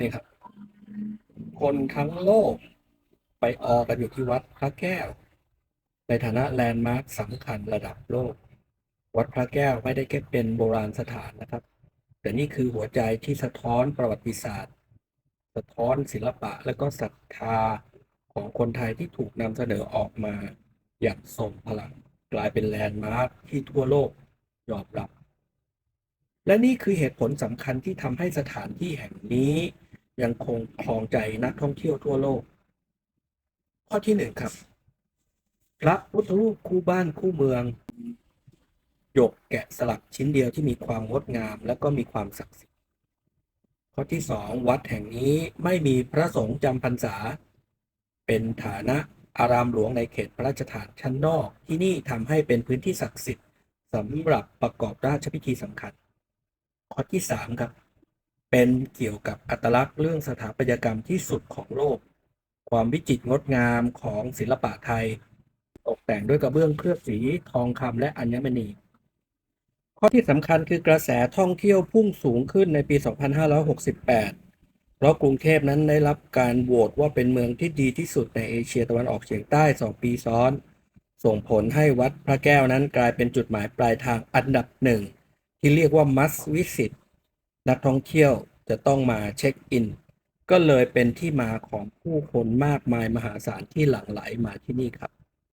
นี่ครับ คนทั้งโลกไปออกันอยู่ที่วัดพระแก้ว ในฐานะแลนด์มาร์คสำคัญระดับโลก วัดพระแก้วไม่ได้แค่เป็นโบราณสถานนะครับ แต่นี่คือหัวใจที่สะท้อนประวัติศาสตร์ สะท้อนศิลปะและก็ศรัทธาของคนไทยที่ถูกนำเสนอออกมาอย่างทรงพลังกลายเป็นแลนด์มาร์คที่ทั่วโลกยอมรับ และนี่คือเหตุผลสำคัญที่ทำให้สถานที่แห่งนี้ ยังคงครองใจนักท่องเที่ยวทั่วโลก ข้อที่หนึ่งครับ พระพุทธรูปคู่บ้านคู่เมืองหยกแกะสลักชิ้นเดียวที่มีความงดงาม และก็มีความศักดิ์สิทธิ์ ข้อที่สองวัดแห่งนี้ไม่มีพระสงฆ์จำพรรษา เป็นฐานะอารามหลวงในเขตพระราชฐานชั้นนอก ที่นี่ทำให้เป็นพื้นที่ศักดิ์สิทธิ์สำหรับประกอบราชพิธีสำคัญ ข้อที่สามครับ เป็นเกี่ยวกับอัตลักษณ์เรื่องสถาปัตยกรรมที่สุดของโลก ความวิจิตรงดงามของศิลปะไทย ตกแต่งด้วยกระเบื้องเคลือบสีทองคำและอัญมณี ข้อที่สำคัญคือกระแสท่องเที่ยวพุ่งสูงขึ้นในปี 2568เพราะกรุงเทพนั้นได้รับการโหวตว่าเป็นเมืองที่ดีที่สุดในเอเชียตะวันออกเฉียงใต้2ปีซ้อน ส่งผลให้วัดพระแก้วนั้นกลายเป็นจุดหมายปลายทางอันดับหนึ่งที่เรียกว่า must visit นักท่องเที่ยวจะต้องมาเช็คอิน ก็เลยเป็นที่มาของผู้คนมากมายมหาศาลที่หลั่งไหลมาที่นี่ครับ